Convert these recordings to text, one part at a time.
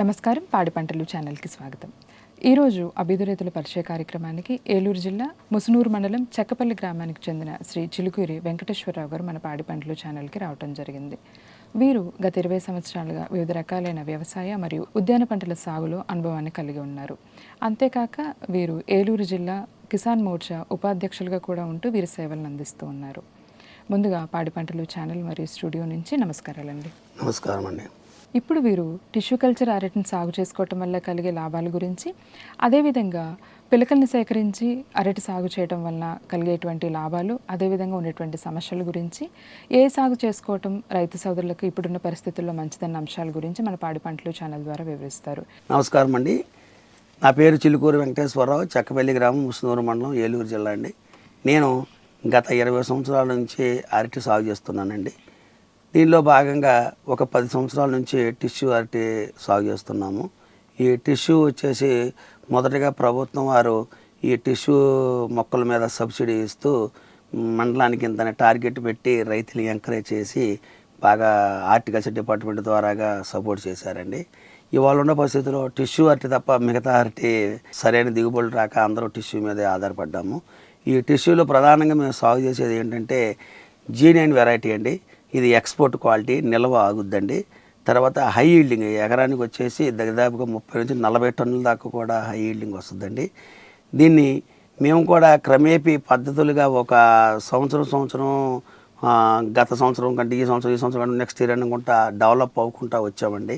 నమస్కారం. పాడి పంటలు ఛానల్కి స్వాగతం. ఈరోజు అభివృద్ధి రైతుల పరిచయ కార్యక్రమానికి ఏలూరు జిల్లా ముసునూరు మండలం చెక్కపల్లి గ్రామానికి చెందిన శ్రీ చిలుకూరి వెంకటేశ్వరరావు గారు మన పాడి పంటలు ఛానల్కి రావడం జరిగింది. వీరు గత ఇరవై సంవత్సరాలుగా వివిధ రకాలైన వ్యవసాయ మరియు ఉద్యాన పంటల సాగులో అనుభవాన్ని కలిగి ఉన్నారు. అంతేకాక వీరు ఏలూరు జిల్లా కిసాన్ మోర్చా ఉపాధ్యక్షులుగా కూడా ఉంటూ వీరి సేవలను అందిస్తూ ఉన్నారు. ముందుగా పాడి పంటలు ఛానల్ మరియు స్టూడియో నుంచి నమస్కారాలండి. నమస్కారం అండి ఇప్పుడు వీరు టిష్యూ కల్చర్ అరటిని సాగు చేసుకోవటం వల్ల కలిగే లాభాల గురించి అదేవిధంగా పిలకల్ని సేకరించి అరటి సాగు చేయడం వలన కలిగేటువంటి లాభాలు అదేవిధంగా ఉండేటువంటి సమస్యల గురించి ఏ సాగు చేసుకోవటం రైతు సోదరులకు ఇప్పుడున్న పరిస్థితుల్లో మంచిదన్న అంశాల గురించి మన పాడి పంటలు ఛానల్ ద్వారా వివరిస్తారు. నమస్కారం అండి. నా పేరు చిలుకూరు వెంకటేశ్వరరావు చక్కపల్లి గ్రామం ముస్నూరు మండలం ఏలూరు జిల్లా అండి. నేను గత ఇరవై సంవత్సరాల నుంచి అరటి సాగు చేస్తున్నానండి. దీనిలో భాగంగా ఒక పది సంవత్సరాల నుంచి టిష్యూ అరటి సాగు చేస్తున్నాము. ఈ టిష్యూ వచ్చేసి మొదటగా ప్రభుత్వం వారు ఈ టిష్యూ మొక్కల మీద సబ్సిడీ ఇస్తూ మండలానికి ఇంత టార్గెట్ పెట్టి రైతులు ఎంకరేజ్ చేసి బాగా హార్టికల్చర్ డిపార్ట్మెంట్ ద్వారాగా సపోర్ట్ చేశారండి. ఇవాళ ఉన్న పరిస్థితుల్లో టిష్యూ అరటి తప్ప మిగతా అరటి సరైన దిగుబడులు రాక అందరూ టిష్యూ మీదే ఆధారపడ్డాము. ఈ టిష్యూలో ప్రధానంగా మేము సాగు చేసేది ఏంటంటే జీ నైన్ వెరైటీ అండి. ఇది ఎక్స్పోర్ట్ క్వాలిటీ నిల్వ ఆగుద్దండి. తర్వాత హై ఈల్డింగ్ ఎకరానికి వచ్చేసి దాదాపుగా ముప్పై నుంచి నలభై టన్నుల దాకా కూడా హై ఈల్డింగ్ వస్తుందండి. దీన్ని మేము కూడా క్రమేపీ పద్ధతులుగా ఒక సంవత్సరం సంవత్సరం గత సంవత్సరం కంటే ఈ సంవత్సరం ఈ సంవత్సరం కంటే నెక్స్ట్ ఇయర్ అనుకుంటా డెవలప్ అవ్వకుండా వచ్చామండి.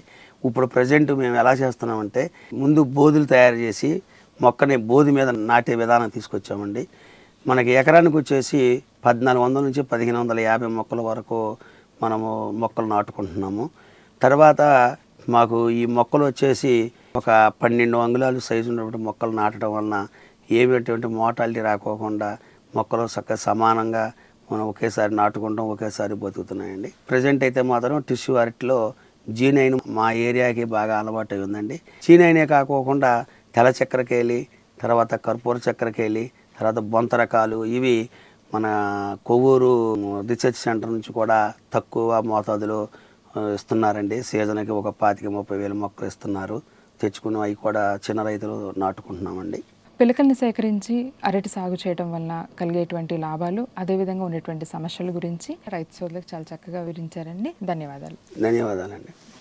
ఇప్పుడు ప్రజెంట్ మేము ఎలా చేస్తున్నామంటే ముందు బోధులు తయారు చేసి మొక్కని బోధి మీద నాటే విధానం తీసుకొచ్చామండి. మనకి ఎకరానికి వచ్చేసి పద్నాలుగు వందల నుంచి పదిహేను వందల యాభై మొక్కల వరకు మనము మొక్కలు నాటుకుంటున్నాము. తర్వాత మాకు ఈ మొక్కలు వచ్చేసి ఒక పన్నెండు అంగుళాలు సైజు ఉన్నటువంటి మొక్కలు నాటడం వలన ఏమిటటువంటి మోటాలిటీ రాకోకుండా మొక్కలు చక్కగా సమానంగా మనం ఒకేసారి నాటుకుంటాం ఒకేసారి బతుకుతున్నాయండి. ప్రజెంట్ అయితే మాత్రం టిష్యూ అరటిలో జీ నైన్ మా ఏరియాకి బాగా అలవాటు అయి ఉందండి. జీ నైనే కాకోకుండా తెల చక్కెరకేళి తర్వాత కర్పూర చక్కెరకేళి తర్వాత బొంత రకాలు ఇవి మన కొవ్వూరు రీసెర్చ్ సెంటర్ నుంచి కూడా తక్కువ మోతాదులో ఇస్తున్నారండి. సీజన్కి ఒక పాతిక ముప్పై వేల మొక్కలు ఇస్తున్నారు. తెచ్చుకుని అవి కూడా చిన్న రైతులు నాటుకుంటున్నామండి. పిలకల్ని సేకరించి అరటి సాగు చేయడం వలన కలిగేటువంటి లాభాలు అదేవిధంగా ఉండేటువంటి సమస్యల గురించి రైతు సోదరులకు చాలా చక్కగా వివరించారండి. ధన్యవాదాలు. ధన్యవాదాలండి.